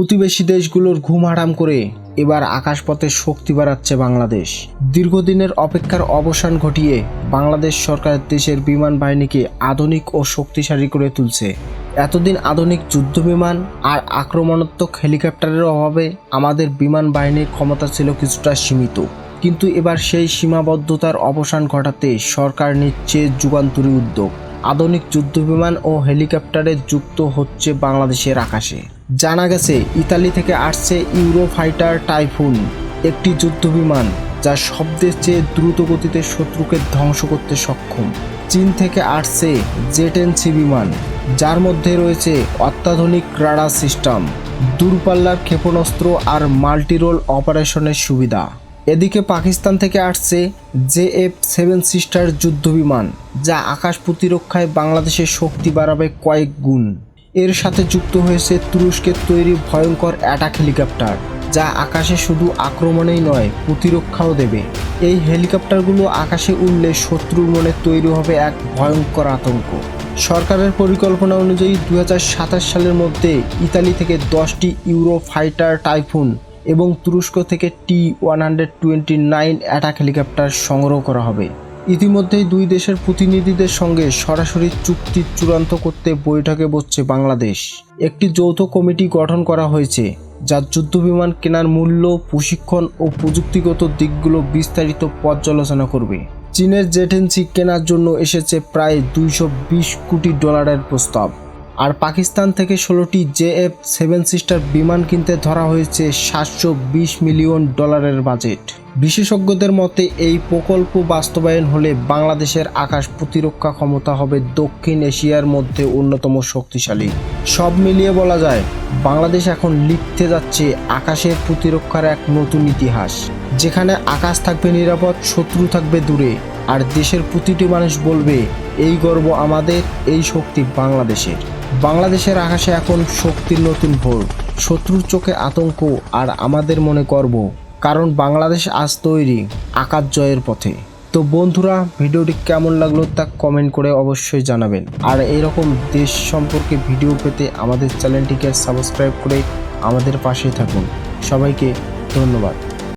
প্রতিবেশী দেশগুলোর ঘুম হারাম করে এবার আকাশপথে শক্তি বাড়াচ্ছে বাংলাদেশ। দীর্ঘদিনের অপেক্ষার অবসান ঘটিয়ে বাংলাদেশ সরকার দেশের বিমান বাহিনীকে আধুনিক ও শক্তিশালী করে তুলছে। এতদিন আধুনিক যুদ্ধ বিমান আর আক্রমণাত্মক হেলিকপ্টারের অভাবে আমাদের বিমান বাহিনীর ক্ষমতা ছিল কিছুটা সীমিত। কিন্তু এবার সেই সীমাবদ্ধতার অবসান ঘটাতে সরকার নিচ্ছে যুগান্তরী উদ্যোগ। আধুনিক যুদ্ধবিমান ও হেলিকপ্টারে যুক্ত হচ্ছে বাংলাদেশের আকাশে। জানা গেছে, ইতালি থেকে আসছে ইউরো ফাইটার টাইফুন, একটি যুদ্ধবিমান যা শব্দের চেয়ে দ্রুত গতিতে শত্রুকে ধ্বংস করতে সক্ষম। চীন থেকে আসছে জেটেনসি বিমান, যার মধ্যে রয়েছে অত্যাধুনিক রাডার সিস্টেম, দূরপাল্লার ক্ষেপণাস্ত্র আর মাল্টিরোল অপারেশনের সুবিধা। এদিকে পাকিস্তান থেকে আসছে জে এফ সেভেন সিস্টার যুদ্ধবিমান, যা আকাশ প্রতিরক্ষায় বাংলাদেশের শক্তি বাড়াবে কয়েক গুণ। এর সাথে যুক্ত হয়েছে তুরস্কের তৈরি ভয়ঙ্কর অ্যাটাক হেলিকপ্টার, যা আকাশে শুধু আক্রমণেই নয়, প্রতিরক্ষাও দেবে। এই হেলিকপ্টারগুলো আকাশে উড়লে শত্রুর মনে তৈরি হবে এক ভয়ঙ্কর আতঙ্ক। সরকারের পরিকল্পনা অনুযায়ী দু হাজার সাতাশ সালের মধ্যে ইতালি থেকে দশটি ইউরো ফাইটার টাইফুন এবং তুরস্ক থেকে T one hundred twenty nine attack helicopter সংগ্রহ করা হবে। ইতিমধ্যেই দুই দেশের প্রতিনিধিদের সঙ্গে সরাসরি চুক্তি চূড়ান্ত করতে বৈঠকে বসছে বাংলাদেশ। একটি যৌথ কমিটি গঠন করা হয়েছে, যা যুদ্ধবিমান কেনার মূল্য, প্রশিক্ষণ ও প্রযুক্তিগত দিকগুলো বিস্তারিত পর্যালোচনা করবে। চীনের জেটেন্সি কেনার জন্য এসেছে প্রায় দুইশো বিশ কোটি ডলারের প্রস্তাব। আর পাকিস্তান থেকে ষোলোটি জেএফ সেভেন সিস্টার বিমান কিনতে ধরা হয়েছে সাতশো বিশ মিলিয়ন ডলারের বাজেট। বিশেষজ্ঞদের মতে, এই প্রকল্প বাস্তবায়ন হলে বাংলাদেশের আকাশ প্রতিরক্ষা ক্ষমতা হবে দক্ষিণ এশিয়ার মধ্যে অন্যতম শক্তিশালী। সব মিলিয়ে বলা যায়, বাংলাদেশ এখন লিখতে যাচ্ছে আকাশের প্রতিরক্ষার এক নতুন ইতিহাস। যেখানে আকাশ থাকবে নিরাপদ, শত্রু থাকবে দূরে, আর দেশের প্রতিটি মানুষ বলবে, এই গর্ব আমাদের, এই শক্তি বাংলাদেশের। বাংলাদেশের আকাশে এখন শক্তির নতুন ভোর। শত্রুর চোখে আতঙ্ক আর আমাদের মনে গর্ব, কারণ বাংলাদেশ আজ তৈরি আকাশ জয়ের পথে। তো বন্ধুরা, ভিডিওটি কেমন লাগল তা কমেন্ট করে অবশ্যই জানাবেন। আর এরকম দেশ সম্পর্কে ভিডিও পেতে আমাদের চ্যানেলটিকে সাবস্ক্রাইব করে আমাদের পাশে থাকুন। সবাইকে ধন্যবাদ।